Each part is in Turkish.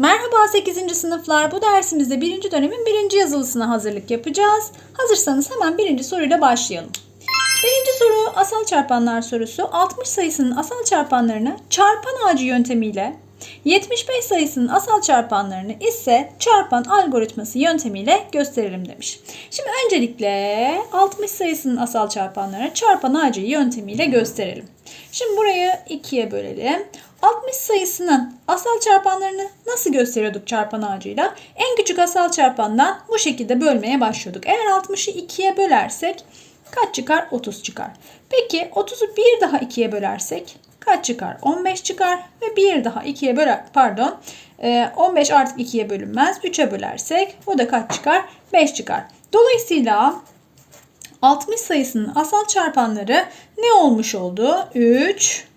Merhaba 8. sınıflar. Bu dersimizde 1. dönemin 1. yazılısına hazırlık yapacağız. Hazırsanız hemen birinci soruyla başlayalım. Birinci soru asal çarpanlar sorusu. 60 sayısının asal çarpanlarını çarpan ağacı yöntemiyle 75 sayısının asal çarpanlarını ise çarpan algoritması yöntemiyle gösterelim demiş. Şimdi öncelikle 60 sayısının asal çarpanlarını çarpan ağacı yöntemiyle gösterelim. Şimdi burayı ikiye bölelim. 60 sayısının asal çarpanlarını nasıl gösteriyorduk çarpan ağacıyla? En küçük asal çarpandan bu şekilde bölmeye başlıyorduk. Eğer 60'ı 2'ye bölersek kaç çıkar? 30 çıkar. Peki 30'u bir daha 2'ye bölersek kaç çıkar? 15 çıkar ve bir daha 2'ye böler pardon 15 artık 2'ye bölünmez. 3'e bölersek o da kaç çıkar? 5 çıkar. Dolayısıyla 60 sayısının asal çarpanları ne olmuş oldu? 3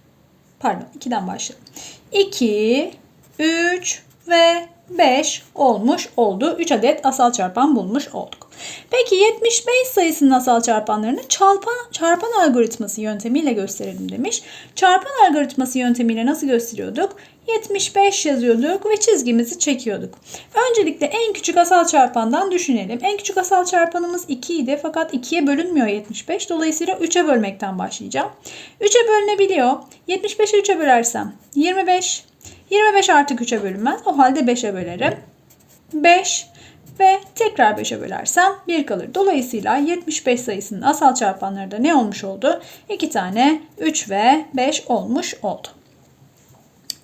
pardon 2'den başlayalım. 2, 3 ve 5 olmuş oldu. 3 adet asal çarpan bulmuş olduk. Peki 75 sayısının asal çarpanlarını çarpan, çarpan algoritması yöntemiyle gösterelim demiş. Çarpan algoritması yöntemiyle nasıl gösteriyorduk? 75 yazıyorduk ve çizgimizi çekiyorduk. Öncelikle en küçük asal çarpandan düşünelim. En küçük asal çarpanımız 2 idi fakat 2'ye bölünmüyor 75. Dolayısıyla 3'e bölmekten başlayacağım. 3'e bölünebiliyor. 75'i 3'e bölersem 25. 25 artık 3'e bölünmez. O halde 5'e bölerim. 5 ve tekrar 5'e bölersem 1 kalır. Dolayısıyla 75 sayısının asal çarpanları da ne olmuş oldu? 2 tane 3 ve 5 olmuş oldu.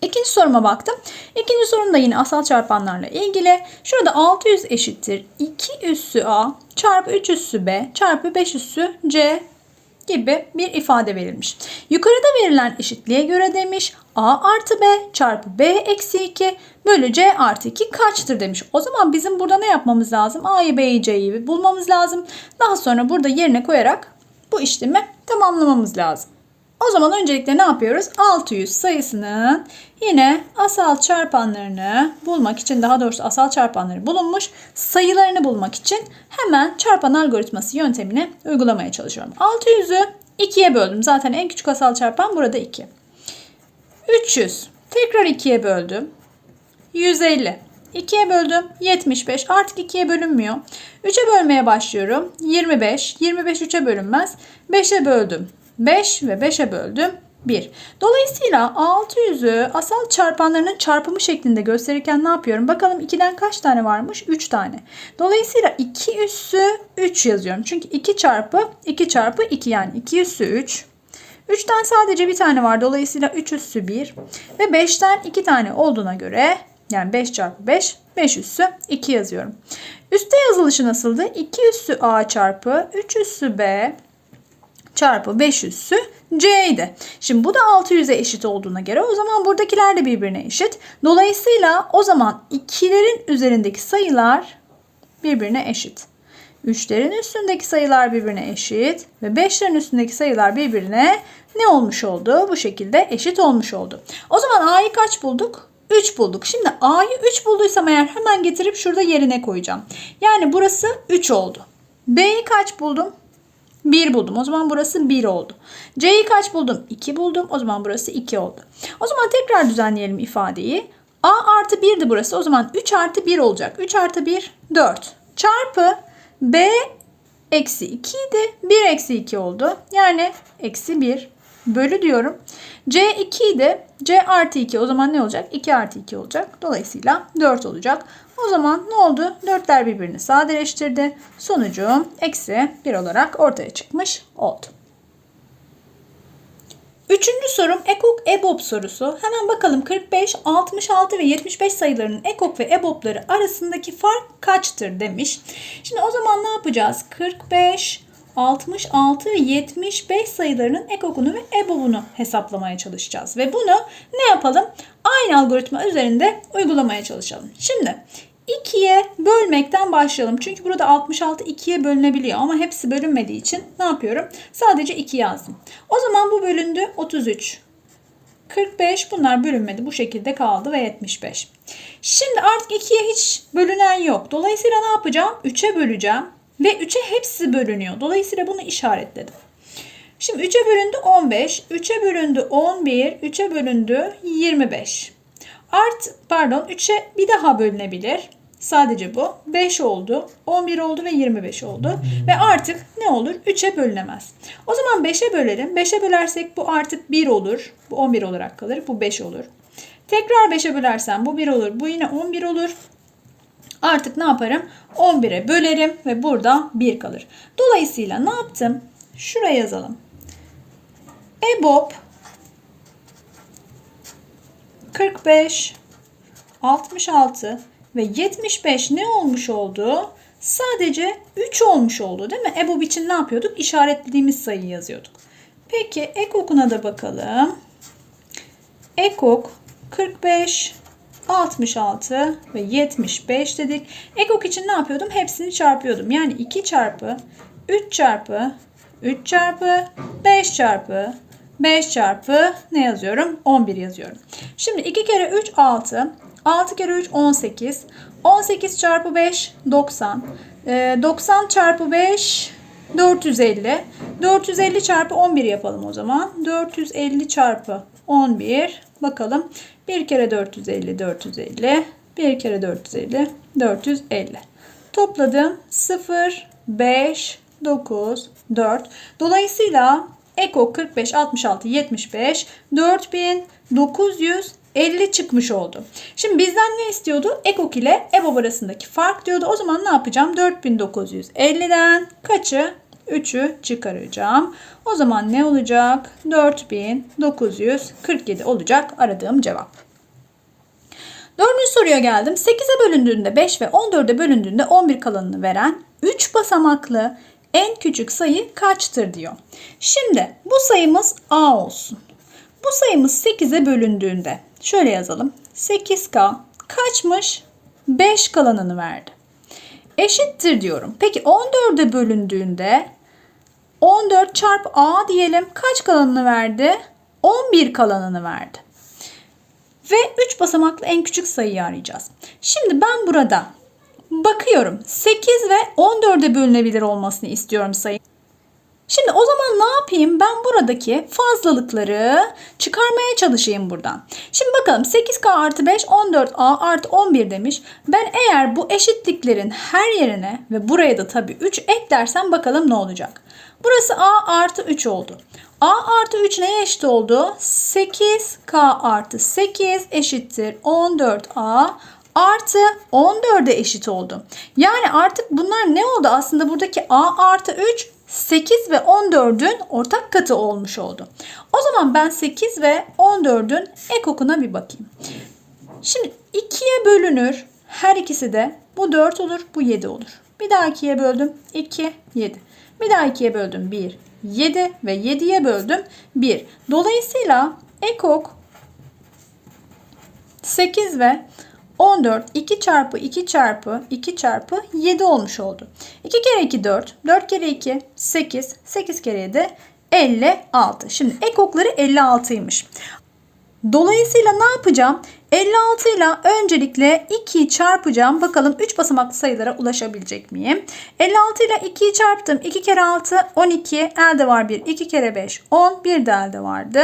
İkinci soruma baktım. İkinci sorum da yine asal çarpanlarla ilgili. Şurada 600 eşittir 2 üssü a çarpı 3 üssü b çarpı 5 üssü c gibi bir ifade verilmiş. Yukarıda verilen eşitliğe göre demiş a artı b çarpı b eksi 2 bölü c artı 2 kaçtır demiş. O zaman bizim burada ne yapmamız lazım? a'yı b'yi c'yi bulmamız lazım. Daha sonra burada yerine koyarak bu işlemi tamamlamamız lazım. O zaman öncelikle ne yapıyoruz? 600 sayısının yine asal çarpanlarını bulmak için daha doğrusu asal çarpanları bulunmuş sayılarını bulmak için hemen çarpan algoritması yöntemini uygulamaya çalışıyorum. 600'ü 2'ye böldüm. Zaten en küçük asal çarpan burada 2. 300 tekrar 2'ye böldüm. 150 2'ye böldüm 75 artık 2'ye bölünmüyor. 3'e bölmeye başlıyorum. 25 25 3'e bölünmez. 5'e böldüm 5 ve 5'e böldüm 1. Dolayısıyla 600'ü asal çarpanlarının çarpımı şeklinde gösterirken ne yapıyorum? Bakalım 2'den kaç tane varmış? 3 tane. Dolayısıyla 2 üssü 3 yazıyorum. Çünkü 2 çarpı 2 çarpı 2 yani 2 üssü 3. 3'ten sadece bir tane var. Dolayısıyla 3 üssü 1. Ve 5'ten 2 tane olduğuna göre yani 5 çarpı 5 5 üssü 2 yazıyorum. Üste yazılışı nasıldı? 2 üssü a çarpı 3 üssü b çarpı 5 üssü c'ydi. Şimdi bu da 600'e eşit olduğuna göre o zaman buradakiler de birbirine eşit. Dolayısıyla o zaman 2'lerin üzerindeki sayılar birbirine eşit. 3'lerin üstündeki sayılar birbirine eşit ve 5'lerin üstündeki sayılar birbirine ne olmuş oldu? Bu şekilde eşit olmuş oldu. O zaman a'yı kaç bulduk? 3 bulduk. Şimdi a'yı 3 bulduysam eğer hemen getirip şurada yerine koyacağım. Yani burası 3 oldu. b'yi kaç buldum? 1 buldum. O zaman burası 1 oldu. C'yi kaç buldum? 2 buldum. O zaman burası 2 oldu. O zaman tekrar düzenleyelim ifadeyi. A artı 1'di burası. O zaman 3 artı 1 olacak. 3 artı 1 4. Çarpı B eksi 2 idi. 1 eksi 2 oldu. Yani eksi 1 bölü diyorum. C 2 idi. C artı 2 o zaman ne olacak? 2 artı 2 olacak. Dolayısıyla 4 olacak. O zaman ne oldu? Dörtler birbirini sadeleştirdi. Sonucu eksi 1 olarak ortaya çıkmış oldu. Üçüncü sorum ekok EBOB sorusu. Hemen bakalım 45, 66 ve 75 sayılarının ekok ve EBOB'ları arasındaki fark kaçtır demiş. Şimdi o zaman ne yapacağız? 45, 66 ve 75 sayılarının ekokunu ve EBOB'unu hesaplamaya çalışacağız. Ve bunu ne yapalım? Aynı algoritma üzerinde uygulamaya çalışalım. Şimdi 2'ye bölmekten başlayalım. Çünkü burada 66 2'ye bölünebiliyor ama hepsi bölünmediği için ne yapıyorum? Sadece 2 yazdım. O zaman bu bölündü 33. 45 bunlar bölünmedi. Bu şekilde kaldı ve 75. Şimdi artık 2'ye hiç bölünen yok. Dolayısıyla ne yapacağım? 3'e böleceğim. Ve 3'e hepsi bölünüyor. Dolayısıyla bunu işaretledim. Şimdi 3'e bölündü 15, 3'e bölündü 11, 3'e bölündü 25. Art pardon 3'e bir daha bölünebilir. Sadece bu. 5 oldu, 11 oldu ve 25 oldu. Ve artık ne olur? 3'e bölünemez. O zaman 5'e bölerim. 5'e bölersek bu artık 1 olur. Bu 11 olarak kalır. Bu 5 olur. Tekrar 5'e bölersem bu 1 olur. Bu yine 11 olur. Artık ne yaparım? 11'e bölerim ve burada 1 kalır. Dolayısıyla ne yaptım? Şuraya yazalım. EBOB 45 66 ve 75 ne olmuş oldu? Sadece 3 olmuş oldu değil mi? EBOB için ne yapıyorduk? İşaretlediğimiz sayıyı yazıyorduk. Peki ekokuna da bakalım. Ekok 45 66 ve 75 dedik. Ekok için ne yapıyordum? Hepsini çarpıyordum. Yani 2 çarpı 3 çarpı 3 çarpı 5 çarpı 5 çarpı ne yazıyorum? 11 yazıyorum. Şimdi 2 kere 3 6. 6 kere 3 18. 18 çarpı 5 90. Ee, 90 çarpı 5 450. 450 çarpı 11 yapalım o zaman. 450 çarpı 11. Bakalım. 1 kere 450 450. 1 kere 450 450. Topladım. 0 5 9 4. Dolayısıyla Eko 45 66 75 4950 çıkmış oldu. Şimdi bizden ne istiyordu? Ekok ile EBOB arasındaki fark diyordu. O zaman ne yapacağım? 4950'den kaçı? 3'ü çıkaracağım. O zaman ne olacak? 4947 olacak aradığım cevap. Dördüncü soruya geldim. 8'e bölündüğünde 5 ve 14'e bölündüğünde 11 kalanını veren 3 basamaklı en küçük sayı kaçtır diyor. Şimdi bu sayımız A olsun. Bu sayımız 8'e bölündüğünde şöyle yazalım. 8K kaçmış? 5 kalanını verdi. Eşittir diyorum. Peki 14'e bölündüğünde 14 çarpı A diyelim kaç kalanını verdi? 11 kalanını verdi. Ve 3 basamaklı en küçük sayıyı arayacağız. Şimdi ben burada bakıyorum 8 ve 14'e bölünebilir olmasını istiyorum sayı. Şimdi o zaman ne yapayım? Ben buradaki fazlalıkları çıkarmaya çalışayım buradan. Şimdi bakalım 8K artı 5 14A artı 11 demiş. Ben eğer bu eşitliklerin her yerine ve buraya da tabii 3 eklersem bakalım ne olacak. Burası A artı 3 oldu. A artı 3 neye eşit oldu? 8K artı 8 eşittir 14A artı 14'e eşit oldu. Yani artık bunlar ne oldu? Aslında buradaki A artı 3 8 ve 14'ün ortak katı olmuş oldu. O zaman ben 8 ve 14'ün ekokuna bir bakayım. Şimdi 2'ye bölünür. Her ikisi de bu 4 olur, bu 7 olur. Bir daha 2'ye böldüm. 2, 7. Bir daha 2'ye böldüm. 1, 7 ve 7'ye böldüm. 1. Dolayısıyla ekok 8 ve 14 2 çarpı 2 çarpı 2 çarpı 7 olmuş oldu. 2 kere 2 4. 4 kere 2 8. 8 kere 7 56. Şimdi ekokları 56'ymış. Dolayısıyla ne yapacağım? 56 ile öncelikle 2'yi çarpacağım. Bakalım 3 basamaklı sayılara ulaşabilecek miyim? 56 ile 2'yi çarptım. 2 kere 6 12. Elde var 1. 2 kere 5 10. Bir de elde vardı.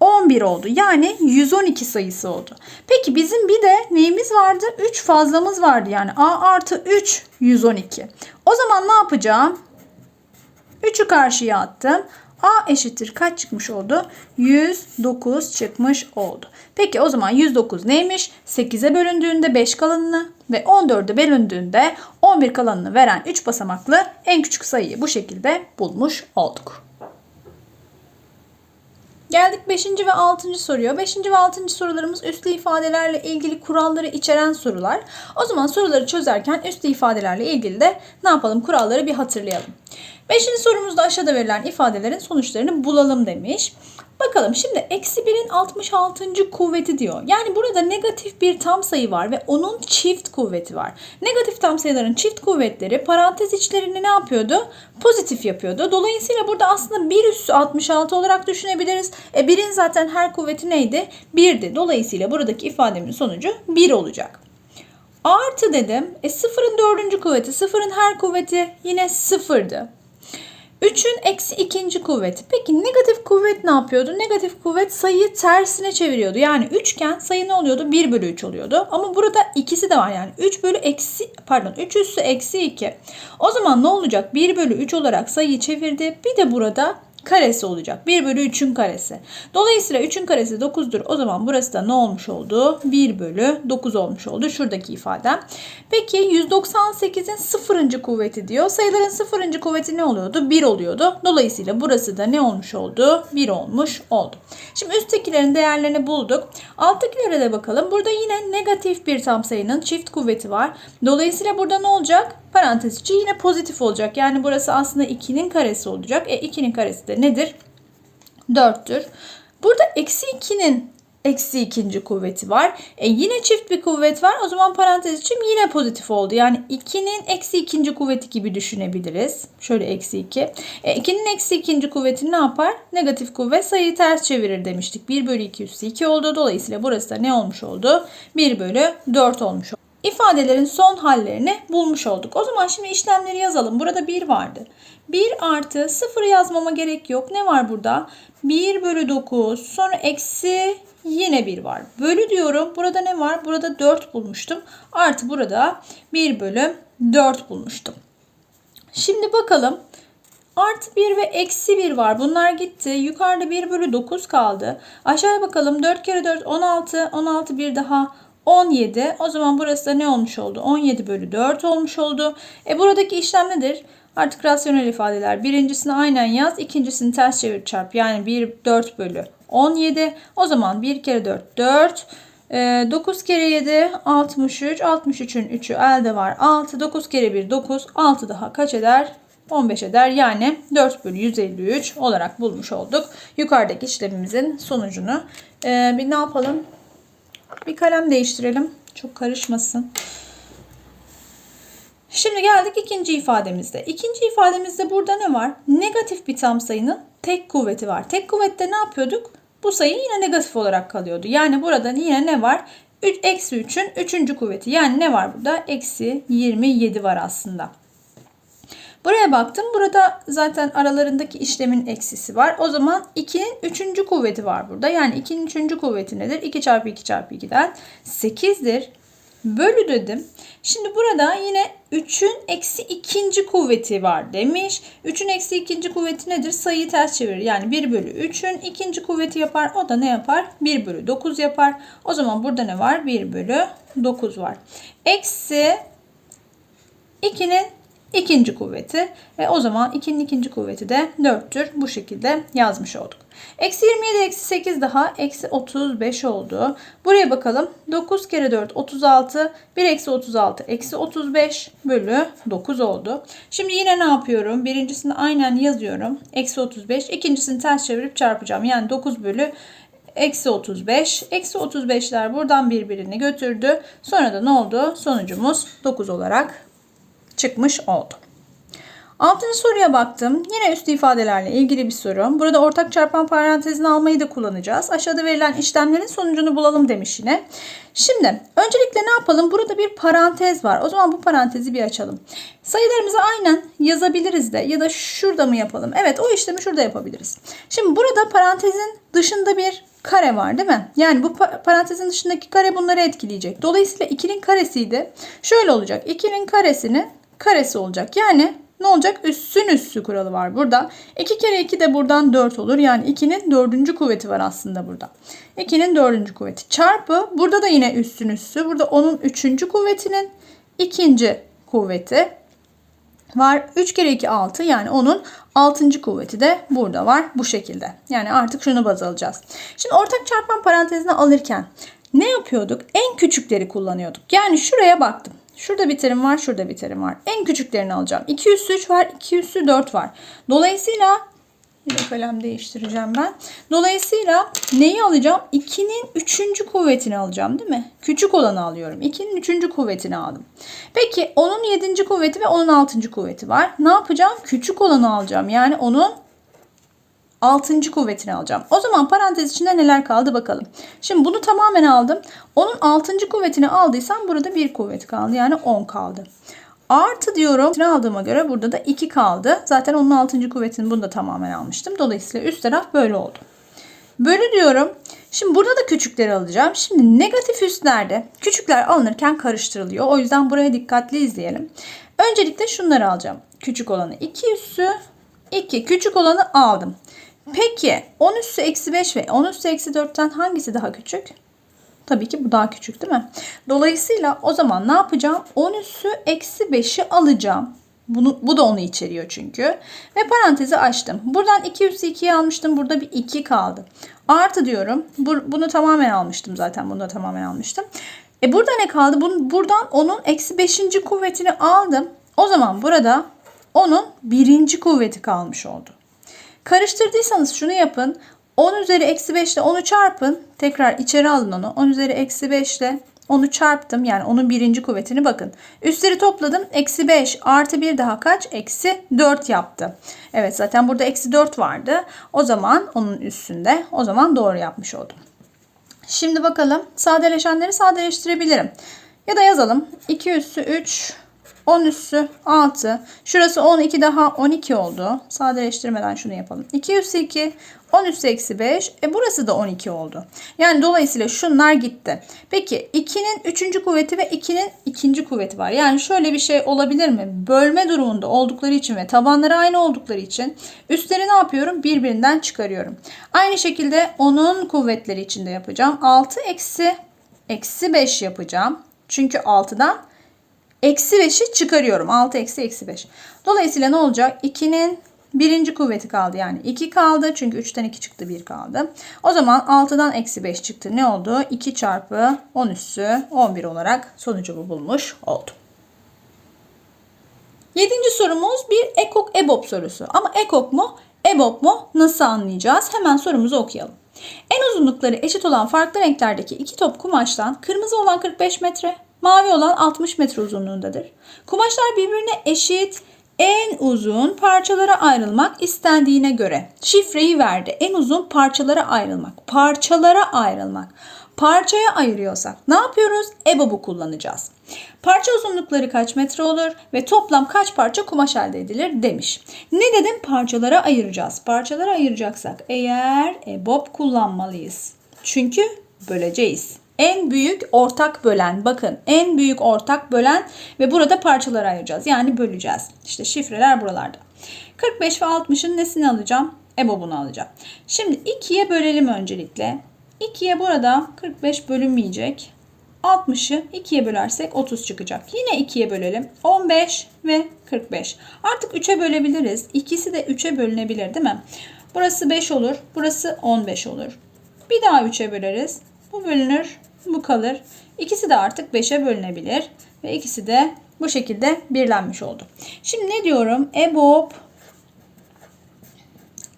11 oldu. Yani 112 sayısı oldu. Peki bizim bir de neyimiz vardı? 3 fazlamız vardı. Yani A artı 3 112. O zaman ne yapacağım? 3'ü karşıya attım. A eşittir kaç çıkmış oldu? 109 çıkmış oldu. Peki o zaman 109 neymiş? 8'e bölündüğünde 5 kalanını ve 14'e bölündüğünde 11 kalanını veren 3 basamaklı en küçük sayıyı bu şekilde bulmuş olduk. Geldik 5. ve 6. soruya. 5. ve 6. sorularımız üslü ifadelerle ilgili kuralları içeren sorular. O zaman soruları çözerken üslü ifadelerle ilgili de ne yapalım? Kuralları bir hatırlayalım. 5. sorumuzda aşağıda verilen ifadelerin sonuçlarını bulalım demiş. Bakalım şimdi eksi 1'in 66. kuvveti diyor. Yani burada negatif bir tam sayı var ve onun çift kuvveti var. Negatif tam sayıların çift kuvvetleri parantez içlerini ne yapıyordu? Pozitif yapıyordu. Dolayısıyla burada aslında 1 üssü 66 olarak düşünebiliriz. E 1'in zaten her kuvveti neydi? 1'di. Dolayısıyla buradaki ifademin sonucu 1 olacak. Artı dedim. E sıfırın dördüncü kuvveti. Sıfırın her kuvveti yine sıfırdı. 3'ün eksi ikinci kuvveti. Peki negatif kuvvet ne yapıyordu? Negatif kuvvet sayıyı tersine çeviriyordu. Yani üçgen sayı ne oluyordu? 1 bölü 3 oluyordu. Ama burada ikisi de var yani. 3 bölü eksi pardon 3 üssü eksi 2. O zaman ne olacak? 1 bölü 3 olarak sayıyı çevirdi. Bir de burada karesi olacak. 1 bölü 3'ün karesi. Dolayısıyla 3'ün karesi 9'dur. O zaman burası da ne olmuş oldu? 1 bölü 9 olmuş oldu. Şuradaki ifadem. Peki 198'in sıfırıncı kuvveti diyor. Sayıların sıfırıncı kuvveti ne oluyordu? 1 oluyordu. Dolayısıyla burası da ne olmuş oldu? 1 olmuş oldu. Şimdi üsttekilerin değerlerini bulduk. Alttakilere de bakalım. Burada yine negatif bir tam sayının çift kuvveti var. Dolayısıyla burada ne olacak? Parantez içi yine pozitif olacak. Yani burası aslında 2'nin karesi olacak. E 2'nin karesi de nedir? 4'tür. Burada eksi 2'nin eksi ikinci kuvveti var. E yine çift bir kuvvet var. O zaman parantez içim yine pozitif oldu. Yani 2'nin eksi ikinci kuvveti gibi düşünebiliriz. Şöyle eksi 2. E 2'nin eksi ikinci kuvveti ne yapar? Negatif kuvvet sayıyı ters çevirir demiştik. 1 bölü 2 üssü 2 oldu. Dolayısıyla burası da ne olmuş oldu? 1 bölü 4 olmuş oldu. İfadelerin son hallerini bulmuş olduk. O zaman şimdi işlemleri yazalım. Burada 1 vardı. 1 artı 0 yazmama gerek yok. Ne var burada? 1 bölü 9 sonra eksi yine 1 var. Bölü diyorum. Burada ne var? Burada 4 bulmuştum. Artı burada 1 bölü 4 bulmuştum. Şimdi bakalım. Artı 1 ve eksi 1 var. Bunlar gitti. Yukarıda 1 bölü 9 kaldı. Aşağıya bakalım. 4 kere 4 16. 16 bir daha 17. O zaman burası da ne olmuş oldu? 17 bölü 4 olmuş oldu. E buradaki işlem nedir? Artık rasyonel ifadeler. Birincisini aynen yaz. ikincisini ters çevir çarp. Yani 1 4 bölü 17. O zaman 1 kere 4 4. 9 kere 7 63. 63'ün 3'ü elde var. 6. 9 kere 1 9. 6 daha kaç eder? 15 eder. Yani 4 bölü 153 olarak bulmuş olduk. Yukarıdaki işlemimizin sonucunu. Ee, bir ne yapalım? Bir kalem değiştirelim. Çok karışmasın. Şimdi geldik ikinci ifademizde. İkinci ifademizde burada ne var? Negatif bir tam sayının tek kuvveti var. Tek kuvvette ne yapıyorduk? Bu sayı yine negatif olarak kalıyordu. Yani burada yine ne var? 3, eksi 3'ün 3. kuvveti. Yani ne var burada? Eksi 27 var aslında. Buraya baktım. Burada zaten aralarındaki işlemin eksisi var. O zaman 2'nin 3. kuvveti var burada. Yani 2'nin 3. kuvveti nedir? 2 çarpı 2 çarpı 2'den 8'dir. Bölü dedim. Şimdi burada yine 3'ün eksi ikinci kuvveti var demiş. 3'ün eksi ikinci kuvveti nedir? Sayıyı ters çevirir. Yani 1 bölü 3'ün ikinci kuvveti yapar. O da ne yapar? 1 bölü 9 yapar. O zaman burada ne var? 1 bölü 9 var. Eksi 2'nin ikinci kuvveti. E, o zaman 2'nin ikinci kuvveti de 4'tür. Bu şekilde yazmış olduk. Eksi 27 eksi 8 daha eksi 35 oldu. Buraya bakalım. 9 kere 4 36. 1 eksi 36 eksi 35 bölü 9 oldu. Şimdi yine ne yapıyorum? Birincisini aynen yazıyorum. Eksi 35. İkincisini ters çevirip çarpacağım. Yani 9 bölü eksi 35. Eksi 35'ler buradan birbirini götürdü. Sonra da ne oldu? Sonucumuz 9 olarak çıkmış oldu. Altıncı soruya baktım. Yine üstü ifadelerle ilgili bir soru. Burada ortak çarpan parantezini almayı da kullanacağız. Aşağıda verilen işlemlerin sonucunu bulalım demiş yine. Şimdi öncelikle ne yapalım? Burada bir parantez var. O zaman bu parantezi bir açalım. Sayılarımızı aynen yazabiliriz de ya da şurada mı yapalım? Evet o işlemi şurada yapabiliriz. Şimdi burada parantezin dışında bir kare var değil mi? Yani bu parantezin dışındaki kare bunları etkileyecek. Dolayısıyla 2'nin karesiydi. Şöyle olacak. 2'nin karesinin karesi olacak. Yani ne olacak? Üssün üssü kuralı var burada. 2 kere 2 de buradan 4 olur. Yani 2'nin dördüncü kuvveti var aslında burada. 2'nin dördüncü kuvveti. Çarpı burada da yine üssün üssü. Burada onun üçüncü kuvvetinin ikinci kuvveti var. 3 kere 2 6 yani onun 6. kuvveti de burada var bu şekilde. Yani artık şunu baz alacağız. Şimdi ortak çarpan parantezini alırken ne yapıyorduk? En küçükleri kullanıyorduk. Yani şuraya baktım. Şurada bir terim var, şurada bir terim var. En küçüklerini alacağım. 2 üssü 3 var, 2 üssü 4 var. Dolayısıyla Yine kalem değiştireceğim ben. Dolayısıyla neyi alacağım? 2'nin 3. kuvvetini alacağım değil mi? Küçük olanı alıyorum. 2'nin 3. kuvvetini aldım. Peki onun 7. kuvveti ve onun 6. kuvveti var. Ne yapacağım? Küçük olanı alacağım. Yani onun 6. kuvvetini alacağım. O zaman parantez içinde neler kaldı bakalım. Şimdi bunu tamamen aldım. Onun 6. kuvvetini aldıysam burada bir kuvvet kaldı. Yani 10 kaldı. Artı diyorum. Ne aldığıma göre burada da 2 kaldı. Zaten onun 6. kuvvetini bunu da tamamen almıştım. Dolayısıyla üst taraf böyle oldu. Bölü diyorum. Şimdi burada da küçükleri alacağım. Şimdi negatif üstlerde küçükler alınırken karıştırılıyor. O yüzden buraya dikkatli izleyelim. Öncelikle şunları alacağım. Küçük olanı 2 üssü, 2 küçük olanı aldım. Peki 10 üssü eksi 5 ve 10 üssü eksi 4'ten hangisi daha küçük? Tabii ki bu daha küçük değil mi? Dolayısıyla o zaman ne yapacağım? 10 üssü eksi 5'i alacağım. Bunu, bu da onu içeriyor çünkü. Ve parantezi açtım. Buradan 2 üssü 2'yi almıştım. Burada bir 2 kaldı. Artı diyorum. Bu, bunu tamamen almıştım zaten. Bunu da tamamen almıştım. E burada ne kaldı? Bunu, buradan onun eksi 5. kuvvetini aldım. O zaman burada onun birinci kuvveti kalmış oldu. Karıştırdıysanız şunu yapın. 10 üzeri eksi 5 ile 10'u çarpın. Tekrar içeri alın onu. 10 üzeri eksi 5 ile onu çarptım. Yani onun birinci kuvvetini bakın. Üstleri topladım. Eksi 5 artı 1 daha kaç? Eksi 4 yaptı. Evet zaten burada eksi 4 vardı. O zaman onun üstünde. O zaman doğru yapmış oldum. Şimdi bakalım sadeleşenleri sadeleştirebilirim. Ya da yazalım. 2 üssü 3 10 üssü 6. Şurası 12 daha 12 oldu. Sadeleştirmeden şunu yapalım. 2 üssü 2. 10 üssü eksi 5. E burası da 12 oldu. Yani dolayısıyla şunlar gitti. Peki 2'nin 3. kuvveti ve 2'nin 2. kuvveti var. Yani şöyle bir şey olabilir mi? Bölme durumunda oldukları için ve tabanları aynı oldukları için üstleri ne yapıyorum? Birbirinden çıkarıyorum. Aynı şekilde onun kuvvetleri için de yapacağım. 6 eksi eksi 5 yapacağım. Çünkü 6'dan Eksi 5'i çıkarıyorum. 6 eksi eksi 5. Dolayısıyla ne olacak? 2'nin birinci kuvveti kaldı. Yani 2 kaldı. Çünkü 3'ten 2 çıktı 1 kaldı. O zaman 6'dan eksi 5 çıktı. Ne oldu? 2 çarpı 10 üssü 11 olarak sonucu bulmuş oldum. Yedinci sorumuz bir ekok ebop sorusu. Ama ekok mu ebop mu nasıl anlayacağız? Hemen sorumuzu okuyalım. En uzunlukları eşit olan farklı renklerdeki iki top kumaştan kırmızı olan 45 metre, mavi olan 60 metre uzunluğundadır. Kumaşlar birbirine eşit en uzun parçalara ayrılmak istendiğine göre şifreyi verdi. En uzun parçalara ayrılmak. Parçalara ayrılmak. Parçaya ayırıyorsak ne yapıyoruz? EBOB'u kullanacağız. Parça uzunlukları kaç metre olur ve toplam kaç parça kumaş elde edilir demiş. Ne dedim? Parçalara ayıracağız. Parçalara ayıracaksak eğer EBOB kullanmalıyız. Çünkü böleceğiz. En büyük ortak bölen bakın en büyük ortak bölen ve burada parçalara ayıracağız. Yani böleceğiz. İşte şifreler buralarda. 45 ve 60'ın nesini alacağım? EBOB'unu alacağım. Şimdi 2'ye bölelim öncelikle. 2'ye burada 45 bölünmeyecek. 60'ı 2'ye bölersek 30 çıkacak. Yine 2'ye bölelim. 15 ve 45. Artık 3'e bölebiliriz. İkisi de 3'e bölünebilir değil mi? Burası 5 olur. Burası 15 olur. Bir daha 3'e böleriz. Bu bölünür. Bu kalır. İkisi de artık 5'e bölünebilir. Ve ikisi de bu şekilde birlenmiş oldu. Şimdi ne diyorum? EBOB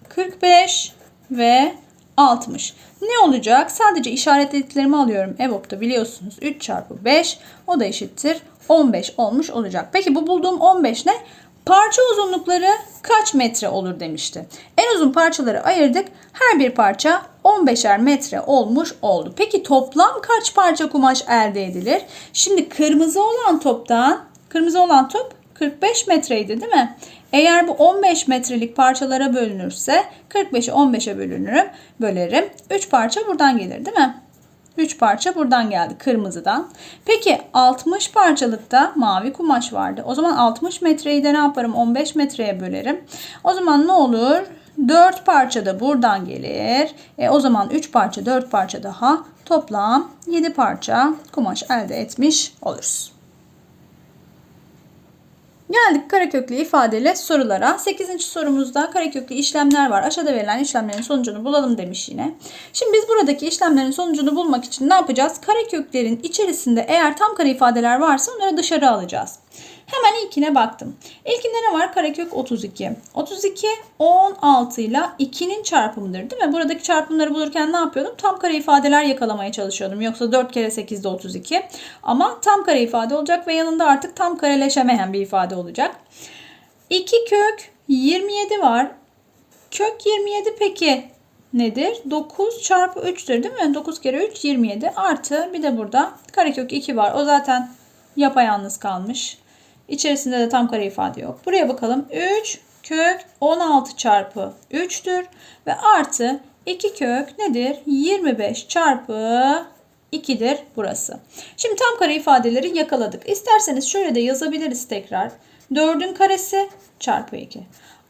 45 ve 60. Ne olacak? Sadece işaretlediklerimi alıyorum. EBOB'da biliyorsunuz 3 çarpı 5 o da eşittir 15 olmuş olacak. Peki bu bulduğum 15 ne? Parça uzunlukları kaç metre olur demişti. En uzun parçaları ayırdık. Her bir parça 15'er metre olmuş oldu. Peki toplam kaç parça kumaş elde edilir? Şimdi kırmızı olan toptan, kırmızı olan top 45 metreydi değil mi? Eğer bu 15 metrelik parçalara bölünürse 45'i 15'e bölünürüm, bölerim. 3 parça buradan gelir değil mi? 3 parça buradan geldi kırmızıdan. Peki 60 parçalıkta mavi kumaş vardı. O zaman 60 metreyi de ne yaparım? 15 metreye bölerim. O zaman ne olur? 4 parça da buradan gelir. E, o zaman 3 parça 4 parça daha toplam 7 parça kumaş elde etmiş oluruz. Geldik kareköklü ifadeli sorulara. 8. sorumuzda kareköklü işlemler var. Aşağıda verilen işlemlerin sonucunu bulalım demiş yine. Şimdi biz buradaki işlemlerin sonucunu bulmak için ne yapacağız? Kareköklerin içerisinde eğer tam kare ifadeler varsa onları dışarı alacağız. Hemen ilkine baktım. İlkinde ne var? Karekök 32. 32 16 ile 2'nin çarpımıdır değil mi? Buradaki çarpımları bulurken ne yapıyordum? Tam kare ifadeler yakalamaya çalışıyordum. Yoksa 4 kere 8 de 32. Ama tam kare ifade olacak ve yanında artık tam kareleşemeyen bir ifade olacak. 2 kök 27 var. Kök 27 peki nedir? 9 çarpı 3'tür değil mi? 9 kere 3 27 artı bir de burada karekök 2 var. O zaten yapayalnız kalmış. İçerisinde de tam kare ifade yok. Buraya bakalım. 3 kök 16 çarpı 3'tür. Ve artı 2 kök nedir? 25 çarpı 2'dir burası. Şimdi tam kare ifadeleri yakaladık. İsterseniz şöyle de yazabiliriz tekrar. 4'ün karesi çarpı 2.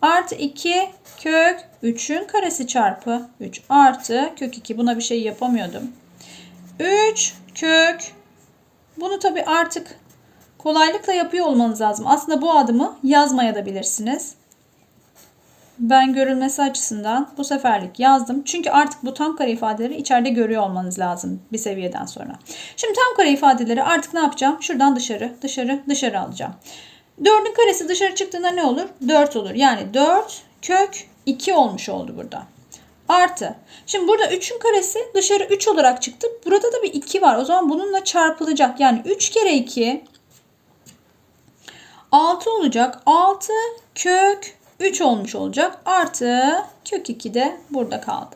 Artı 2 kök 3'ün karesi çarpı 3 artı kök 2. Buna bir şey yapamıyordum. 3 kök bunu tabi artık kolaylıkla yapıyor olmanız lazım. Aslında bu adımı yazmaya da bilirsiniz. Ben görülmesi açısından bu seferlik yazdım. Çünkü artık bu tam kare ifadeleri içeride görüyor olmanız lazım bir seviyeden sonra. Şimdi tam kare ifadeleri artık ne yapacağım? Şuradan dışarı, dışarı, dışarı alacağım. 4'ün karesi dışarı çıktığında ne olur? 4 olur. Yani 4 kök 2 olmuş oldu burada. Artı. Şimdi burada 3'ün karesi dışarı 3 olarak çıktı. Burada da bir 2 var. O zaman bununla çarpılacak. Yani 3 kere 2 6 olacak. 6 kök 3 olmuş olacak. Artı kök 2 de burada kaldı.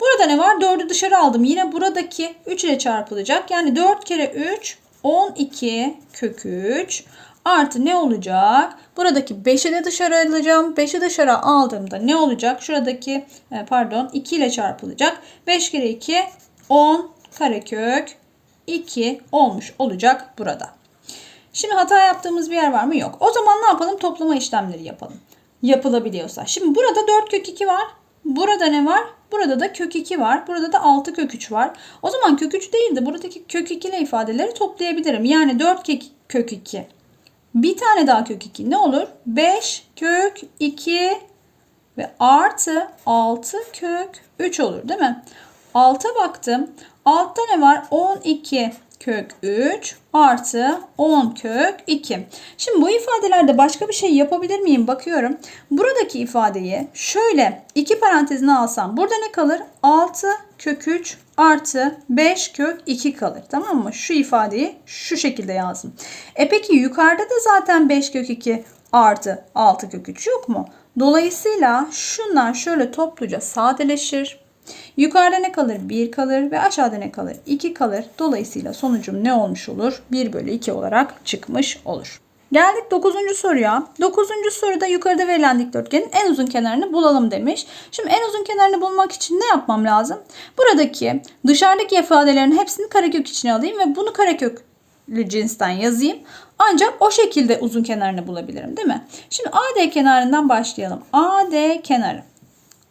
Burada ne var? 4'ü dışarı aldım. Yine buradaki 3 ile çarpılacak. Yani 4 kere 3 12 kök 3 artı ne olacak? Buradaki 5'i de dışarı alacağım. 5'i dışarı aldığımda ne olacak? Şuradaki e, pardon 2 ile çarpılacak. 5 kere 2 10 karekök 2 olmuş olacak burada. Şimdi hata yaptığımız bir yer var mı? Yok. O zaman ne yapalım? Toplama işlemleri yapalım. Yapılabiliyorsa. Şimdi burada 4 kök 2 var. Burada ne var? Burada da kök 2 var. Burada da 6 kök 3 var. O zaman kök 3 değil de buradaki kök 2 ile ifadeleri toplayabilirim. Yani 4 kök 2. Bir tane daha kök 2 ne olur? 5 kök 2 ve artı 6 kök 3 olur değil mi? Alta baktım. Altta ne var? 12 kök 3 artı 10 kök 2. Şimdi bu ifadelerde başka bir şey yapabilir miyim? Bakıyorum. Buradaki ifadeyi şöyle iki parantezine alsam burada ne kalır? 6 kök 3 artı 5 kök 2 kalır. Tamam mı? Şu ifadeyi şu şekilde yazdım. E peki yukarıda da zaten 5 kök 2 artı 6 kök 3 yok mu? Dolayısıyla şunlar şöyle topluca sadeleşir. Yukarıda ne kalır? 1 kalır ve aşağıda ne kalır? 2 kalır. Dolayısıyla sonucum ne olmuş olur? 1 bölü 2 olarak çıkmış olur. Geldik 9. soruya. 9. soruda yukarıda verilen dikdörtgenin en uzun kenarını bulalım demiş. Şimdi en uzun kenarını bulmak için ne yapmam lazım? Buradaki dışarıdaki ifadelerin hepsini karekök içine alayım ve bunu kareköklü cinsten yazayım. Ancak o şekilde uzun kenarını bulabilirim değil mi? Şimdi AD kenarından başlayalım. AD kenarı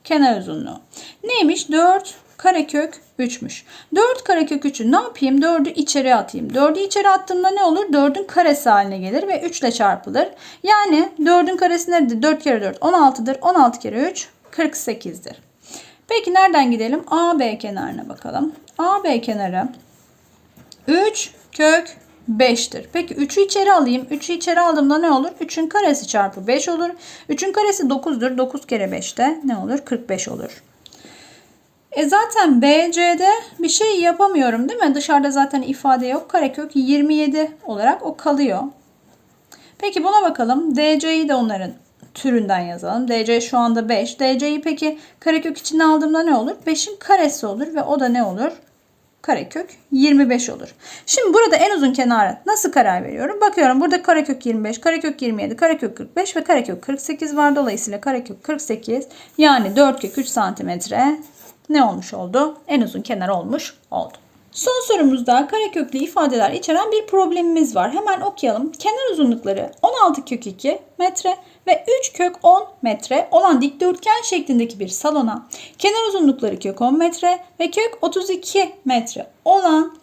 kenar uzunluğu. Neymiş? 4 karekök 3'müş. 4 karekök 3'ü ne yapayım? 4'ü içeri atayım. 4'ü içeri attığımda ne olur? 4'ün karesi haline gelir ve 3 ile çarpılır. Yani 4'ün karesi nedir? 4 kere 4 16'dır. 16 kere 3 48'dir. Peki nereden gidelim? AB kenarına bakalım. AB kenarı 3 kök 5'tir. Peki 3'ü içeri alayım. 3'ü içeri aldığımda ne olur? 3'ün karesi çarpı 5 olur. 3'ün karesi 9'dur. 9 kere 5 de ne olur? 45 olur. E zaten BC'de bir şey yapamıyorum değil mi? Dışarıda zaten ifade yok. Karekök 27 olarak o kalıyor. Peki buna bakalım. DC'yi de onların türünden yazalım. DC şu anda 5. DC'yi peki karekök içine aldığımda ne olur? 5'in karesi olur ve o da ne olur? Karekök 25 olur. Şimdi burada en uzun kenara nasıl karar veriyorum? Bakıyorum burada karekök 25, karekök 27, karekök 45 ve karekök 48 var. Dolayısıyla karekök 48 yani 4 kök 3 santimetre ne olmuş oldu? En uzun kenar olmuş oldu. Son sorumuzda kareköklü ifadeler içeren bir problemimiz var. Hemen okuyalım. Kenar uzunlukları 16 kök 2 metre ve 3 kök 10 metre olan dikdörtgen şeklindeki bir salona kenar uzunlukları kök 10 metre ve kök 32 metre olan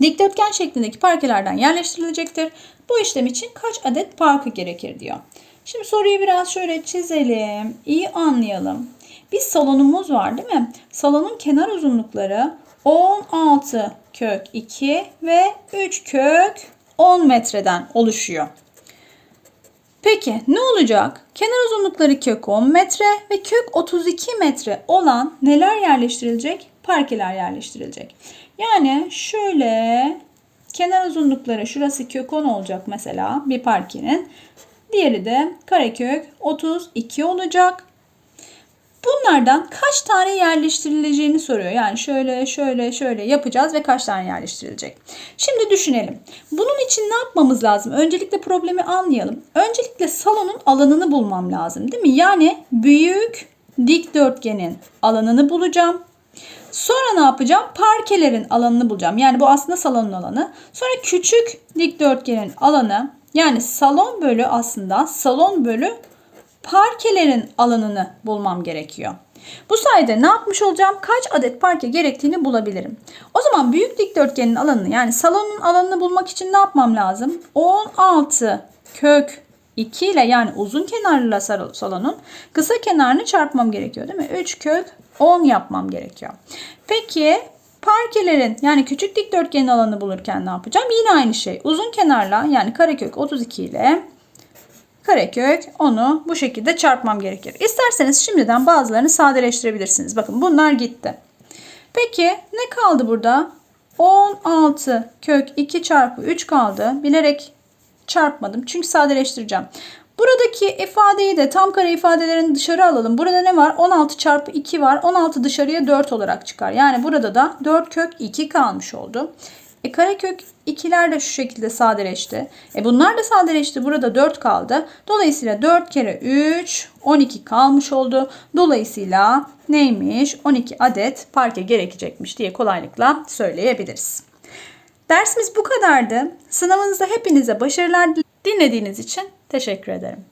dikdörtgen şeklindeki parkelerden yerleştirilecektir. Bu işlem için kaç adet parke gerekir diyor. Şimdi soruyu biraz şöyle çizelim. iyi anlayalım. Bir salonumuz var değil mi? Salonun kenar uzunlukları 16 kök 2 ve 3 kök 10 metreden oluşuyor. Peki ne olacak? Kenar uzunlukları kök 10 metre ve kök 32 metre olan neler yerleştirilecek? Parkeler yerleştirilecek. Yani şöyle kenar uzunlukları şurası kök 10 olacak mesela bir parkenin. Diğeri de karekök 32 olacak. Bunlardan kaç tane yerleştirileceğini soruyor. Yani şöyle şöyle şöyle yapacağız ve kaç tane yerleştirilecek. Şimdi düşünelim. Bunun için ne yapmamız lazım? Öncelikle problemi anlayalım. Öncelikle salonun alanını bulmam lazım değil mi? Yani büyük dikdörtgenin alanını bulacağım. Sonra ne yapacağım? Parkelerin alanını bulacağım. Yani bu aslında salonun alanı. Sonra küçük dikdörtgenin alanı yani salon bölü aslında salon bölü parkelerin alanını bulmam gerekiyor. Bu sayede ne yapmış olacağım? Kaç adet parke gerektiğini bulabilirim. O zaman büyük dikdörtgenin alanını yani salonun alanını bulmak için ne yapmam lazım? 16 kök 2 ile yani uzun kenarlı salonun kısa kenarını çarpmam gerekiyor değil mi? 3 kök 10 yapmam gerekiyor. Peki parkelerin yani küçük dikdörtgenin alanını bulurken ne yapacağım? Yine aynı şey. Uzun kenarla yani karekök 32 ile karekök onu bu şekilde çarpmam gerekir. İsterseniz şimdiden bazılarını sadeleştirebilirsiniz. Bakın bunlar gitti. Peki ne kaldı burada? 16 kök 2 çarpı 3 kaldı. Bilerek çarpmadım çünkü sadeleştireceğim. Buradaki ifadeyi de tam kare ifadelerini dışarı alalım. Burada ne var? 16 çarpı 2 var. 16 dışarıya 4 olarak çıkar. Yani burada da 4 kök 2 kalmış oldu. E karekök 2'ler de şu şekilde sadeleşti. E bunlar da sadeleşti. Burada 4 kaldı. Dolayısıyla 4 kere 3 12 kalmış oldu. Dolayısıyla neymiş? 12 adet parke gerekecekmiş diye kolaylıkla söyleyebiliriz. Dersimiz bu kadardı. Sınavınızda hepinize başarılar dinlediğiniz için teşekkür ederim.